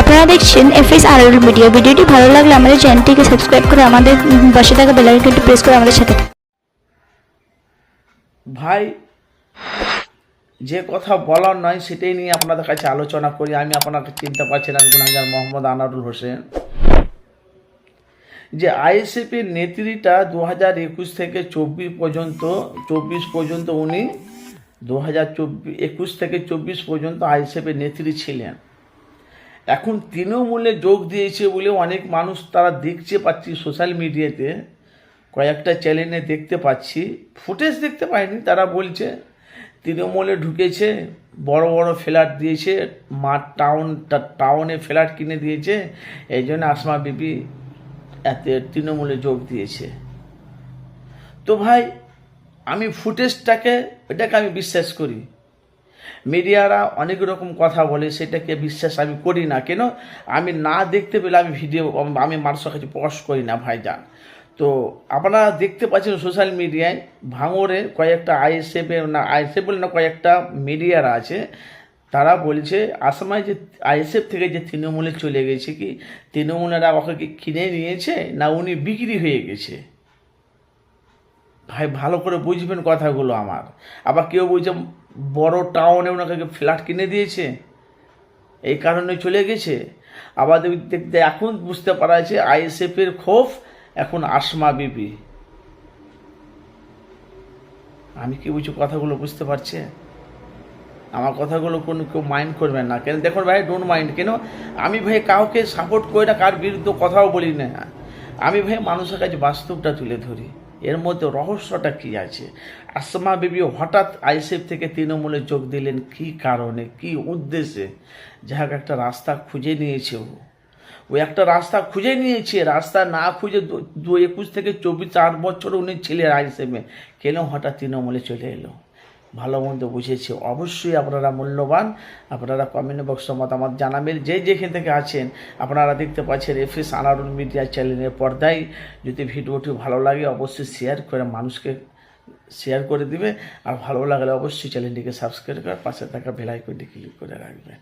আপনারা দেখছেন F S আর media. ভিডিওটি ভালো লাগলে আমাদের চ্যানেলটিকে সাবস্ক্রাইব করে আমাদের পাশে থাকা বেলাইকনটি প্রেস করে আমাদের সাথে। ভাই, যে কথা বলার নয় সেটাই নিয়ে আপনাদের কাছে আলোচনা করি। আমি আপনাকে চিনতে পারছিলাম গুনাগার মোহাম্মদ আনারুল হোসেন। যে আইএসএফের নেত্রীটা দু হাজার একুশ থেকে চব্বিশ পর্যন্ত চব্বিশ পর্যন্ত উনি দু হাজার চব্বিশ একুশ থেকে চব্বিশ পর্যন্ত আইএসএফের নেত্রী ছিলেন। এখন তৃণমূলে যোগ দিয়েছে বলে অনেক মানুষ তারা দেখছে পাচ্ছি সোশ্যাল মিডিয়াতে। কয়েকটা চ্যানেলে দেখতে পাচ্ছি। ফুটেজ দেখতে পাইনি, তারা বলছে। তৃণমূলে ঢুকেছে, বড় বড় ফ্ল্যাট দিয়েছে মাঠ টাউন টাউনে ফ্ল্যাট কিনে দিয়েছে। এই জন্য আসমা বিবি এতে তৃণমূলে যোগ দিয়েছে। তো ভাই, আমি ফুটেজটাকে, এটাকে আমি বিশ্বাস করি। মিডিয়ারা অনেক রকম কথা বলে, সেটাকে বিশ্বাস আমি করি না। কেন? আমি না দেখতে পেলে আমি ভিডিও আমি মানুষের কাছে প্রকাশ করি না, ভাইজান। তো আপনারা দেখতে পাচ্ছেন সোশ্যাল মিডিয়ায় ভাঙরে কয়েকটা আইএসএফ না আইএসএফ বলে না, কয়েকটা মিডিয়ারা আছে। তারা বলছে আসামায় যে আইএসএফ থেকে যে তৃণমূলে চলে গেছে কি, তৃণমূলেরা ওকে কিনে নিয়েছে না উনি বিক্রি হয়ে গেছে? ভাই, ভালো করে বুঝবেন কথাগুলো আমার। আবার কেউ বলছে, বড় টাউনে ওনাকে ফ্ল্যাট কিনে দিয়েছে? এই কারণে চলে গেছে। আবার দেখ- দেখতে এখন বুঝতে পারা যাচ্ছে আইএসএফের ক্ষোভ, এখন আসমা বিবি। আমি কি বুঝছি কথাগুলো বুঝতে পারছে? আমার কথাগুলো কোনো কেউ মাইন্ড করবেন না। কেন, দেখুন ভাই ডোন্ট মাইন্ড কেন? আমি ভাই কাউকে সাপোর্ট করি না, কার বিরুদ্ধে কথাও বলি না। আমি ভাই মানুষের কাছে বাস্তবটা তুলে ধরি। এর মধ্যে রহস্যটা কি আছে? আসমা বিবি হঠাৎ আইসিএফ থেকে তৃণমূলে যোগ দিলেন কি কারণে, কি উদ্দেশ্যে? যাহাক একটা রাস্তা খুঁজে নিয়েছে ও। ও একটা রাস্তা খুঁজে নিয়েছে, রাস্তা না খুঁজে দু- একুশ থেকে চব্বিশ, চার বছর উনি ছিলেন আইসিএফে কেন হঠাৎ তৃণমূলে চলে এলো? ভালো মন্দ বুঝেছি, অবশ্যই আপনারা মূল্যবান। আপনারা কমেন্ট বক্সে মতামত জানাবেন। যে যেখান থেকে আছেন, আপনারা দেখতে পাচ্ছেন এফএস আনারুল মিডিয়া চ্যানেলের পর্দায়। যদি ভিডিওটি ভালো লাগে, অবশ্যই শেয়ার করে মানুষকে শেয়ার করে দিবে। আর ভালো লাগলে অবশ্যই চ্যানেলটিকে সাবস্ক্রাইব করে পাশে থাকা বেলাইকনটি ক্লিক করে রাখবেন।